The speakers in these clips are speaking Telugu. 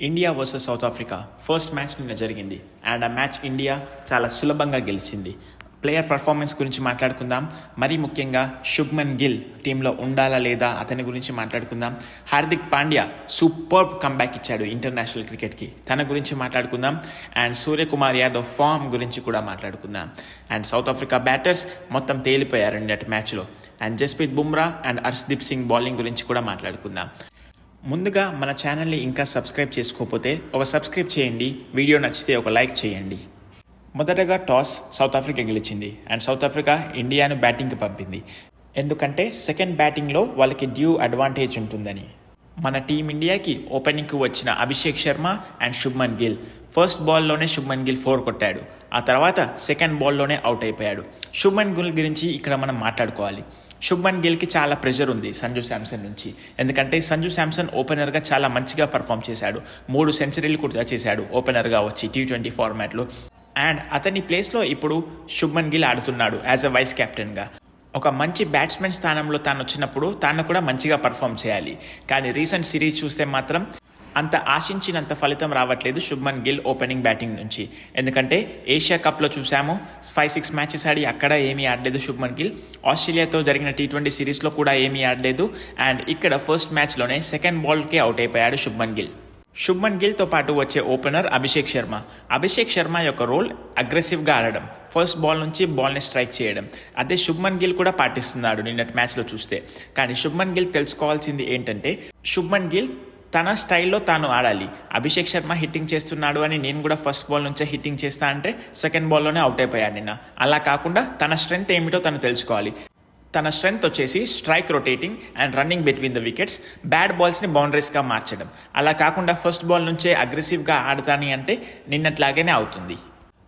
India versus South Africa first match నిన్న జరిగింది. అండ్ ఆ మ్యాచ్ ఇండియా చాలా సులభంగా గెలిచింది. ప్లేయర్ పర్ఫార్మెన్స్ గురించి మాట్లాడుకుందాం. మరీ ముఖ్యంగా శుభ్మన్ గిల్ టీంలో ఉండాలా లేదా అతని గురించి మాట్లాడుకుందాం. హార్దిక్ పాండ్యా సూపర్ కంబ్యాక్ ఇచ్చాడు ఇంటర్నేషనల్ క్రికెట్కి తన గురించి మాట్లాడుకుందాం. అండ్ సూర్యకుమార్ యాదవ్ ఫామ్ గురించి కూడా మాట్లాడుకుందాం. అండ్ సౌత్ ఆఫ్రికా బ్యాటర్స్ మొత్తం తేలిపోయారు అట్ మ్యాచ్లో and Jasprit Bumrah and Harshdeep Singh bowling గురించి కూడా మాట్లాడుకుందాం. ముందుగా మన ఛానల్ని ఇంకా సబ్స్క్రైబ్ చేసుకోకపోతే ఒక సబ్స్క్రైబ్ చేయండి. వీడియో నచ్చితే ఒక లైక్ చేయండి. మొదటగా టాస్ సౌత్ ఆఫ్రికా గెలిచింది అండ్ సౌత్ ఆఫ్రికా ఇండియాను బ్యాటింగ్కి పంపింది. ఎందుకంటే సెకండ్ బ్యాటింగ్లో వాళ్ళకి డ్యూ అడ్వాంటేజ్ ఉంటుందని. మన టీమిండియాకి ఓపెనింగ్కి వచ్చిన అభిషేక్ శర్మ అండ్ శుభ్మన్ గిల్. ఫస్ట్ బాల్లోనే శుభ్మన్ గిల్ ఫోర్ కొట్టాడు. ఆ తర్వాత సెకండ్ బాల్లోనే అవుట్ అయిపోయాడు. శుభ్మన్ గుల్ గురించి ఇక్కడ మనం మాట్లాడుకోవాలి. శుభ్మన్ గిల్కి చాలా ప్రెషర్ ఉంది సంజు శాంసన్ నుంచి. ఎందుకంటే సంజు శాంసన్ ఓపెనర్గా చాలా మంచిగా పర్ఫామ్ చేశాడు. మూడు సెంచరీలు కూడా చేశాడు ఓపెనర్గా వచ్చి టీ ట్వంటీ ఫార్మాట్లో అండ్ అతని ప్లేస్లో ఇప్పుడు శుభ్మన్ గిల్ ఆడుతున్నాడు యాజ్ అ వైస్ కెప్టెన్గా ఒక మంచి బ్యాట్స్మెన్ స్థానంలో తాను వచ్చినప్పుడు తాను కూడా మంచిగా పర్ఫామ్ చేయాలి. కానీ రీసెంట్ సిరీస్ చూస్తే మాత్రం అంత ఆశించినంత ఫలితం రావట్లేదు శుభ్మన్ గిల్ ఓపెనింగ్ బ్యాటింగ్ నుంచి. ఎందుకంటే ఏషియా కప్లో చూసాము ఫైవ్ సిక్స్ మ్యాచెస్ ఆడి అక్కడ ఏమీ ఆడలేదు శుభ్మన్ గిల్. ఆస్ట్రేలియాతో జరిగిన టీ ట్వంటీ సిరీస్లో కూడా ఏమీ ఆడలేదు. అండ్ ఇక్కడ ఫస్ట్ మ్యాచ్లోనే సెకండ్ బాల్కే అవుట్ అయిపోయాడు శుభ్మన్ గిల్. శుభ్మన్ గిల్తో పాటు వచ్చే ఓపెనర్ అభిషేక్ శర్మ. అభిషేక్ శర్మ యొక్క రోల్ అగ్రెసివ్గా ఆడడం ఫస్ట్ బాల్ నుంచి బాల్ని స్ట్రైక్ చేయడం. అదే శుభ్మన్ గిల్ కూడా పాటిస్తున్నాడు నిన్నటి మ్యాచ్లో చూస్తే. కానీ శుభ్మన్ గిల్ తెలుసుకోవాల్సింది ఏంటంటే శుభ్మన్ గిల్ తన స్టైల్లో తాను ఆడాలి. అభిషేక్ శర్మ హిట్టింగ్ చేస్తున్నాడు అని నేను కూడా ఫస్ట్ బాల్ నుంచే హిట్టింగ్ చేస్తా అంటే సెకండ్ బాల్లోనే అవుట్ అయిపోయాడు నిన్న. అలా కాకుండా తన స్ట్రెంగ్త్ ఏమిటో తను తెలుసుకోవాలి. తన స్ట్రెంగ్త్ వచ్చేసి strike rotating and running between the wickets bad బాల్స్ని బౌండరీస్గా మార్చడం. అలా కాకుండా ఫస్ట్ బాల్ నుంచే అగ్రెసివ్గా ఆడతాని అంటే నిన్నట్లాగానే అవుతుంది.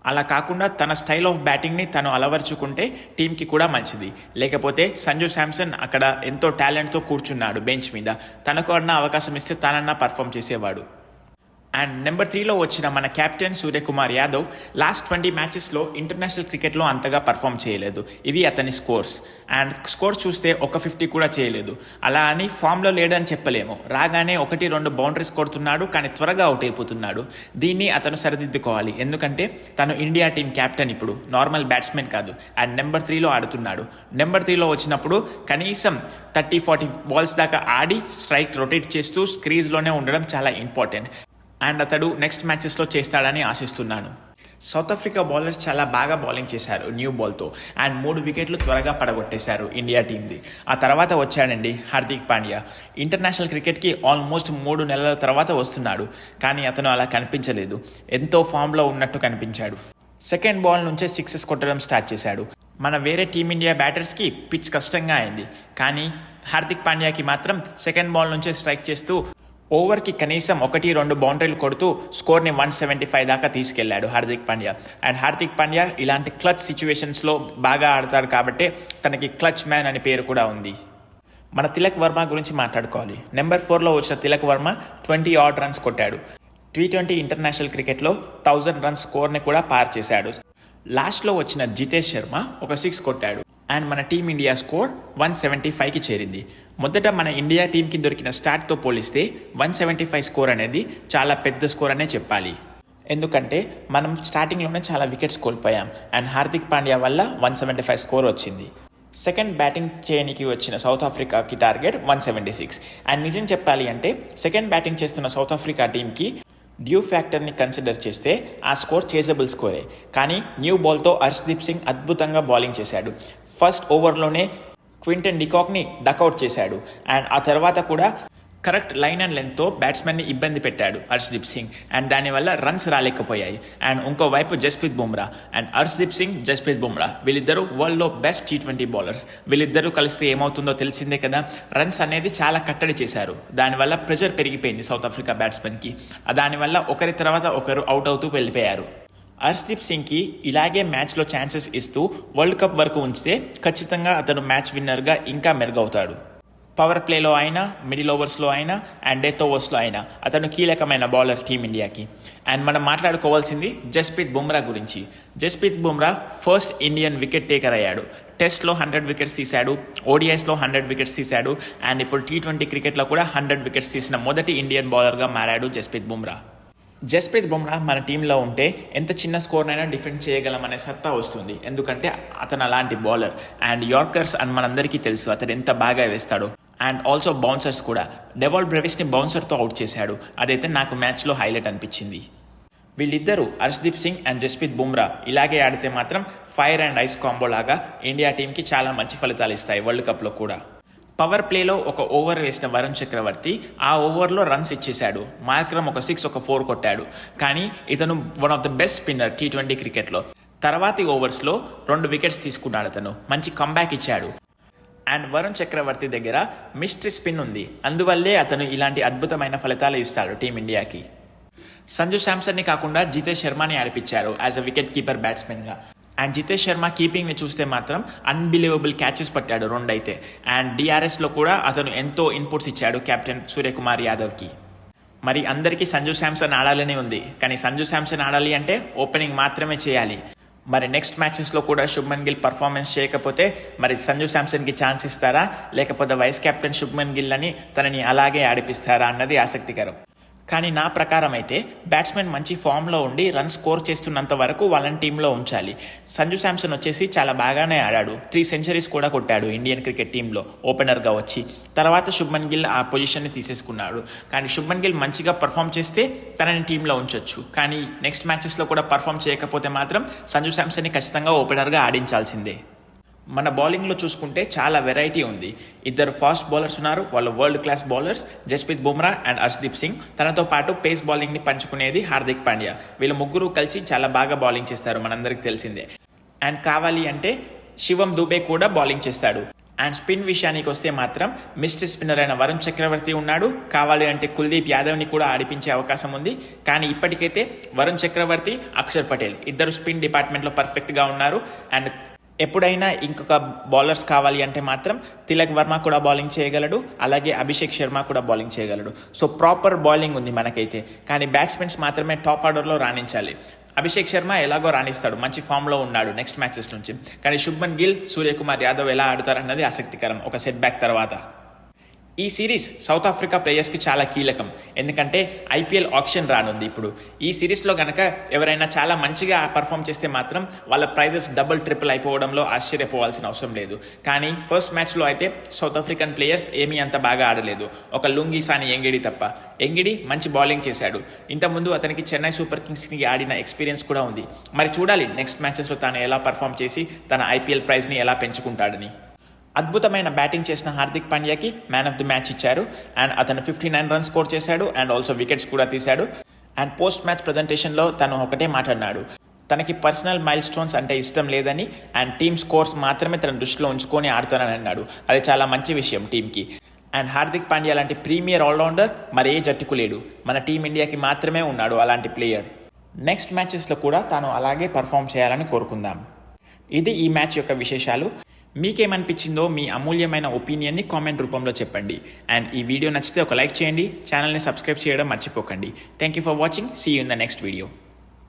అలా కాకుండా తన స్టైల్ ఆఫ్ బ్యాటింగ్ని తను అలవర్చుకుంటే టీంకి కూడా మంచిది. లేకపోతే సంజు శాంసన్ అక్కడ ఎంతో టాలెంట్తో కూర్చున్నాడు బెంచ్ మీద. తనకు అన్న అవకాశం ఇస్తే తానన్నా పర్ఫామ్ చేసేవాడు. అండ్ నెంబర్ త్రీలో వచ్చిన మన captain Suryakumar Yadav last twenty మ్యాచెస్లో international క్రికెట్లో అంతగా పర్ఫామ్ చేయలేదు. ఇవి అతని స్కోర్స్ అండ్ స్కోర్ చూస్తే ఒక ఫిఫ్టీ కూడా చేయలేదు. అలా అని ఫామ్లో లేడని చెప్పలేము. రాగానే ఒకటి రెండు బౌండరీస్ కొడుతున్నాడు కానీ త్వరగా అవుట్ అయిపోతున్నాడు. దీన్ని అతను సరిదిద్దుకోవాలి. ఎందుకంటే తను ఇండియా టీం కెప్టెన్ ఇప్పుడు. నార్మల్ బ్యాట్స్మెన్ కాదు. అండ్ నెంబర్ త్రీలో ఆడుతున్నాడు. నెంబర్ త్రీలో వచ్చినప్పుడు కనీసం థర్టీ ఫార్టీ బాల్స్ దాకా ఆడి స్ట్రైక్ రొటేట్ చేస్తూ స్క్రీజ్లోనే ఉండడం చాలా ఇంపార్టెంట్ అండ్ అతడు నెక్స్ట్ మ్యాచెస్లో చేస్తాడని ఆశిస్తున్నాను. సౌత్ ఆఫ్రికా బౌలర్స్ చాలా బాగా బౌలింగ్ చేశారు న్యూ బాల్తో అండ్ మూడు వికెట్లు త్వరగా పడగొట్టేశారు ఇండియా టీంది ఆ తర్వాత వచ్చాడండి హార్దిక్ పాండ్యా. ఇంటర్నేషనల్ క్రికెట్కి ఆల్మోస్ట్ మూడు నెలల తర్వాత వస్తున్నాడు. కానీ అతను అలా కనిపించలేదు. ఎంతో ఫామ్లో ఉన్నట్టు కనిపించాడు. సెకండ్ బాల్ నుంచే సిక్సెస్ కొట్టడం స్టార్ట్ చేశాడు. మన వేరే టీమిండియా బ్యాటర్స్కి పిచ్ కష్టంగా అయింది. కానీ హార్దిక్ పాండ్యాకి మాత్రం సెకండ్ బాల్ నుంచే స్ట్రైక్ చేస్తూ ఓవర్కి కనీసం ఒకటి రెండు బౌండరీలు కొడుతూ స్కోర్ని వన్ సెవెంటీ ఫైవ్ దాకా తీసుకెళ్ళాడు హార్దిక్ పాండ్యా. అండ్ హార్దిక్ పాండ్యా ఇలాంటి క్లచ్ సిచ్యువేషన్స్లో బాగా ఆడతాడు కాబట్టి తనకి క్లచ్ మ్యాన్ అనే పేరు కూడా ఉంది. మన తిలక్ వర్మ గురించి మాట్లాడుకోవాలి. నెంబర్ ఫోర్లో వచ్చిన Tilak Varma twenty odd runs కొట్టాడు. టీ ట్వంటీ ఇంటర్నేషనల్ క్రికెట్లో థౌజండ్ రన్స్ స్కోర్ని కూడా పార్ చేశాడు. లాస్ట్లో వచ్చిన జితేష్ శర్మ ఒక సిక్స్ కొట్టాడు. అండ్ మన టీమిండియా స్కోర్ వన్ సెవెంటీ ఫైవ్కి చేరింది. మొదట మన ఇండియా టీంకి దొరికిన స్టార్ట్తో పోలిస్తే వన్ సెవెంటీ ఫైవ్ స్కోర్ అనేది చాలా పెద్ద స్కోర్ అనే చెప్పాలి. ఎందుకంటే మనం స్టార్టింగ్లోనే చాలా వికెట్స్ కోల్పోయాం అండ్ హార్దిక్ పాండ్యా వల్ల వన్ సెవెంటీ ఫైవ్ స్కోర్ వచ్చింది. సెకండ్ బ్యాటింగ్ చేయనికి వచ్చిన South ఆఫ్రికాకి target one seventy six. And నిజం చెప్పాలి అంటే సెకండ్ బ్యాటింగ్ చేస్తున్న సౌత్ ఆఫ్రికా టీంకి డ్యూ ఫ్యాక్టర్ని కన్సిడర్ చేస్తే ఆ స్కోర్ చేజబుల్ స్కోరే. కానీ న్యూ బాల్తో హర్షదీప్ సింగ్ అద్భుతంగా బౌలింగ్ చేశాడు. ఫస్ట్ ఓవర్లోనే క్వింటన్ డికాక్ని డకౌట్ చేశాడు. అండ్ ఆ తర్వాత కూడా కరెక్ట్ లైన్ అండ్ లెంత్తో బ్యాట్స్మెన్ని ఇబ్బంది పెట్టాడు హర్షదీప్ సింగ్. అండ్ దానివల్ల రన్స్ రాలేకపోయాయి. అండ్ ఇంకోవైపు జస్ప్రీత్ బుమ్రా. అండ్ హర్షదీప్ సింగ్ జస్ప్రీత్ బుమ్రా. వీళ్ళిద్దరూ వరల్డ్లో బెస్ట్ టీ ట్వంటీ బౌలర్స్. వీళ్ళిద్దరూ కలిస్తే ఏమవుతుందో తెలిసిందే కదా. రన్స్ అనేది చాలా కట్టడి చేశారు. దానివల్ల ప్రెషర్ పెరిగిపోయింది సౌత్ ఆఫ్రికా బ్యాట్స్మెన్కి. దానివల్ల ఒకరి తర్వాత ఒకరు అవుట్ అవుతూ వెళ్ళిపోయారు. హర్ష్దీప్ సింగ్కి ఇలాగే మ్యాచ్లో ఛాన్సెస్ ఇస్తూ వరల్డ్ కప్ వరకు ఉంచితే ఖచ్చితంగా అతను మ్యాచ్ విన్నర్గా ఇంకా మెరుగవుతాడు. పవర్ ప్లేలో అయినా మిడిల్ ఓవర్స్లో అయినా అండ్ డెత్ ఓవర్స్లో అయినా అతను కీలకమైన బౌలర్ టీమిండియాకి. అండ్ మనం మాట్లాడుకోవాల్సింది జస్ప్రీత్ బుమ్రా గురించి. Jasprit Bumrah first Indian wicket taker అయ్యాడు. టెస్ట్లో హండ్రెడ్ వికెట్స్ తీశాడు ఓడిఐస్లో హండ్రెడ్ వికెట్స్ తీశాడు అండ్ ఇప్పుడు టీ ట్వంటీ క్రికెట్లో కూడా హండ్రెడ్ వికెట్స్ తీసిన మొదటి ఇండియన్ బౌలర్గా మారాడు జస్ప్రీత్ బుమ్రా. జస్ప్రీత్ బుమ్రా మన టీంలో ఉంటే ఎంత చిన్న స్కోర్నైనా డిఫెండ్ చేయగలమనే సత్తా వస్తుంది. ఎందుకంటే అతను అలాంటి బౌలర్. అండ్ యార్కర్స్ అని మనందరికీ తెలుసు అతను ఎంత బాగా వేస్తాడో. అండ్ ఆల్సో బౌన్సర్స్ కూడా. డెవాల్ బ్రెవిస్ని బౌన్సర్తో అవుట్ చేశాడు. అదైతే నాకు మ్యాచ్లో హైలైట్ అనిపించింది. వీళ్ళిద్దరూ హర్షదీప్ సింగ్ అండ్ జస్ప్రీత్ బుమ్రా ఇలాగే ఆడితే మాత్రం ఫైర్ అండ్ ఐస్ కాంబో లాగా ఇండియా టీంకి చాలా మంచి ఫలితాలు ఇస్తాయి వరల్డ్ కప్లో కూడా. పవర్ ప్లేలో ఒక ఓవర్ వేసిన వరుణ్ చక్రవర్తి ఆ ఓవర్లో రన్స్ ఇచ్చేశాడు. మార్క్రమ్ ఒక సిక్స్ ఒక ఫోర్ కొట్టాడు. కానీ ఇతను one of the best spinner T twenty క్రికెట్లో. తర్వాతి ఓవర్స్లో రెండు వికెట్స్ తీసుకున్నాడు అతను. మంచి కంబ్యాక్ ఇచ్చాడు. అండ్ వరుణ్ చక్రవర్తి దగ్గర మిస్ట్రీ స్పిన్ ఉంది. అందువల్లే అతను ఇలాంటి అద్భుతమైన ఫలితాలు ఇస్తాడు టీమిండియాకి సంజు శాంసన్ని కాకుండా జితేష్ శర్మని ఆడిపించారు యాజ్ అ వికెట్ కీపర్ బ్యాట్స్మెన్గా అండ్ జితేష్ శర్మ కీపింగ్ని చూస్తే మాత్రం అన్బిలీవబుల్ క్యాచెస్ పట్టాడు రెండైతే. అండ్ డిఆర్ఎస్లో కూడా అతను ఎంతో ఇన్పుట్స్ ఇచ్చాడు కెప్టెన్ సూర్యకుమార్ యాదవ్కి మరి అందరికీ సంజు శాంసన్ ఆడాలని ఉంది. కానీ సంజు శాంసన్ ఆడాలి అంటే ఓపెనింగ్ మాత్రమే చేయాలి. మరి నెక్స్ట్ మ్యాచెస్లో కూడా శుభ్మన్ గిల్ పర్ఫార్మెన్స్ చేయకపోతే మరి సంజు శాంసన్కి ఛాన్స్ ఇస్తారా? లేకపోతే వైస్ కెప్టెన్ శుభ్మన్ గిల్ అని తనని అలాగే ఆడిపిస్తారా? అన్నది ఆసక్తికరం. కానీ నా ప్రకారం అయితే బ్యాట్స్మెన్ మంచి ఫామ్లో ఉండి రన్ స్కోర్ చేస్తున్నంత వరకు వాళ్ళని టీంలో ఉంచాలి. సంజు శాంసన్ వచ్చేసి చాలా బాగానే ఆడాడు. త్రీ సెంచరీస్ కూడా కొట్టాడు ఇండియన్ క్రికెట్ టీంలో ఓపెనర్గా వచ్చి. తర్వాత శుభ్మన్ గిల్ ఆ పొజిషన్ని తీసేసుకున్నాడు. కానీ శుభ్మన్ గిల్ మంచిగా పర్ఫామ్ చేస్తే తనని టీంలో ఉంచొచ్చు. కానీ నెక్స్ట్ మ్యాచెస్లో కూడా పర్ఫామ్ చేయకపోతే మాత్రం సంజు శాంసన్ని ఖచ్చితంగా ఓపెనర్గా ఆడించాల్సిందే. మన బౌలింగ్లో చూసుకుంటే చాలా వెరైటీ ఉంది. ఇద్దరు ఫాస్ట్ బౌలర్స్ ఉన్నారు వాళ్ళు world class bowlers Jasprit Bumrah and Harshdeep Singh తనతో పాటు పేస్ బౌలింగ్ని పంచుకునేది హార్దిక్ పాండ్యా. వీళ్ళు ముగ్గురు కలిసి చాలా బాగా బౌలింగ్ చేస్తారు మనందరికీ తెలిసిందే. అండ్ కావాలి అంటే శివం దుబే కూడా బౌలింగ్ చేస్తాడు. అండ్ స్పిన్ విషయానికి వస్తే మాత్రం మిస్టర్ స్పిన్నర్ అయిన వరుణ్ చక్రవర్తి ఉన్నాడు. కావాలి అంటే కుల్దీప్ యాదవ్ని కూడా ఆడిపించే అవకాశం ఉంది. కానీ ఇప్పటికైతే వరుణ్ చక్రవర్తి అక్షర్ పటేల్ ఇద్దరు స్పిన్ డిపార్ట్మెంట్లో పర్ఫెక్ట్గా ఉన్నారు. అండ్ ఎప్పుడైనా ఇంకొక బౌలర్స్ కావాలి అంటే మాత్రం తిలక్ వర్మ కూడా బౌలింగ్ చేయగలడు అలాగే అభిషేక్ శర్మ కూడా బౌలింగ్ చేయగలడు. సో ప్రాపర్ బౌలింగ్ ఉంది మనకైతే. కానీ బ్యాట్స్మెన్స్ మాత్రమే టాప్ ఆర్డర్లో రాణించాలి. అభిషేక్ శర్మ ఎలాగో రాణిస్తాడు మంచి ఫామ్లో ఉన్నాడు నెక్స్ట్ మ్యాచెస్ నుంచి. కానీ శుభ్మన్ గిల్ సూర్యకుమార్ యాదవ్ ఎలా ఆడతారన్నది ఆసక్తికరం. ఒక సెట్ బ్యాక్ తర్వాత. ఈ సిరీస్ సౌత్ ఆఫ్రికా ప్లేయర్స్కి చాలా కీలకం. ఎందుకంటే ఐపీఎల్ ఆప్షన్ రానుంది ఇప్పుడు. ఈ సిరీస్లో కనుక ఎవరైనా చాలా మంచిగా పర్ఫామ్ చేస్తే మాత్రం వాళ్ళ ప్రైజెస్ డబుల్ ట్రిపుల్ అయిపోవడంలో ఆశ్చర్యపోవాల్సిన అవసరం లేదు. కానీ ఫస్ట్ మ్యాచ్లో అయితే సౌత్ ఆఫ్రికన్ ప్లేయర్స్ ఏమీ అంత బాగా ఆడలేదు. ఒక లుంగి అని ఎంగిడి తప్ప. ఎంగిడి మంచి బౌలింగ్ చేశాడు. ఇంతకుముందు అతనికి చెన్నై సూపర్ కింగ్స్కి ఆడిన ఎక్స్పీరియన్స్ కూడా ఉంది. మరి చూడాలి నెక్స్ట్ మ్యాచెస్లో తాను ఎలా పర్ఫామ్ చేసి తన ఐపీఎల్ ప్రైజ్ని ఎలా పెంచుకుంటాడని. అద్భుతమైన బ్యాటింగ్ చేసిన హార్దిక్ పాండ్యాకి మ్యాన్ ఆఫ్ ది మ్యాచ్ ఇచ్చారు. అండ్ అతను ఫిఫ్టీ నైన్ రన్స్ స్కోర్ చేశాడు అండ్ ఆల్సో వికెట్స్ కూడా తీశాడు. అండ్ పోస్ట్ మ్యాచ్ ప్రజెంటేషన్లో తను ఒకటే మాట్లాడినాడు. తనకి పర్సనల్ మైల్ స్టోన్స్ అంటే ఇష్టం లేదని అండ్ టీమ్ స్కోర్స్ మాత్రమే తన దృష్టిలో ఉంచుకొని ఆడుతానని అన్నాడు. అది చాలా మంచి విషయం టీంకి అండ్ హార్దిక్ పాండ్యా లాంటి ప్రీమియర్ ఆల్రౌండర్ మరి ఏ జట్టుకు లేడు. మన టీమిండియాకి మాత్రమే ఉన్నాడు అలాంటి ప్లేయర్ నెక్స్ట్ మ్యాచెస్లో కూడా తాను అలాగే పర్ఫామ్ చేయాలని కోరుకుందాం. ఇది ఈ మ్యాచ్ యొక్క విశేషాలు. మీకేమనిపించిందో మీ అమూల్యమైన ఒపీనియన్ని కామెంట్ రూపంలో చెప్పండి. అండ్ ఈ వీడియో నచ్చితే ఒక లైక్ చేయండి. ఛానల్ని సబ్స్క్రైబ్ చేయడం మర్చిపోకండి. Thank you for watching see you in the next video